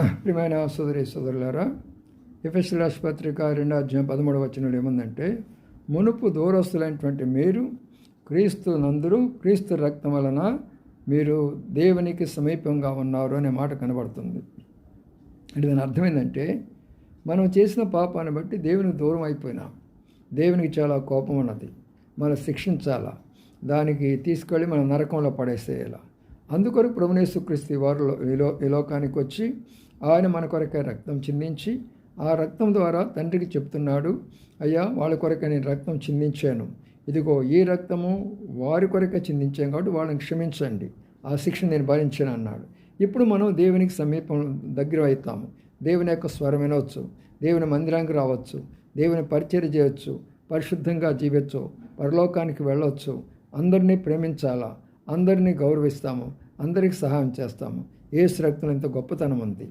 ప్రియమైన సోదరి సోదరులారా ఎఫ్ఎస్ఎల్ రాష్ట్రపత్రిక రెండో అధ్యాయం పదమూడవ వచనంలో ఏముందంటే మునుపు దూరస్తులైనటువంటి మీరు క్రీస్తు నందురు క్రీస్తు రక్తం వలన మీరు దేవునికి సమీపంగా ఉన్నారు అనే మాట కనబడుతుంది. అంటే దాని అర్థం ఏంటంటే మనం చేసిన పాపాన్ని బట్టి దేవునికి దూరం అయిపోయినాం. దేవునికి చాలా కోపం ఉన్నది. మనం శిక్షించాలా? దానికి తీసుకెళ్ళి మనం నరకంలో పడేసేయాలా? అందుకొరకు ప్రభునేసుక్రీస్తు వారు ఈ లోకానికి వచ్చి ఆయన మన కొరకే రక్తం చిందించి ఆ రక్తం ద్వారా తండ్రికి చెప్తున్నాడు అయ్యా వాళ్ళ కొరకే నేను రక్తం చిందించాను. ఇదిగో ఈ రక్తము వారి కొరకే చిందించాం కాబట్టి వాళ్ళని క్షమించండి. ఆ శిక్ష నేను భరించాను అన్నాడు. ఇప్పుడు మనం దేవునికి సమీపం దగ్గర అవుతాము. దేవుని యొక్క స్వరం వినవచ్చు దేవుని మందిరానికి రావచ్చు. దేవుని పరిచయం చేయవచ్చు పరిశుద్ధంగా జీవించు. పరలోకానికి వెళ్ళవచ్చు అందరినీ ప్రేమించాలా? అందరినీ గౌరవిస్తాము. అందరికీ సహాయం చేస్తాము. ఏ రక్తం ఎంత గొప్పతనం ఉంది.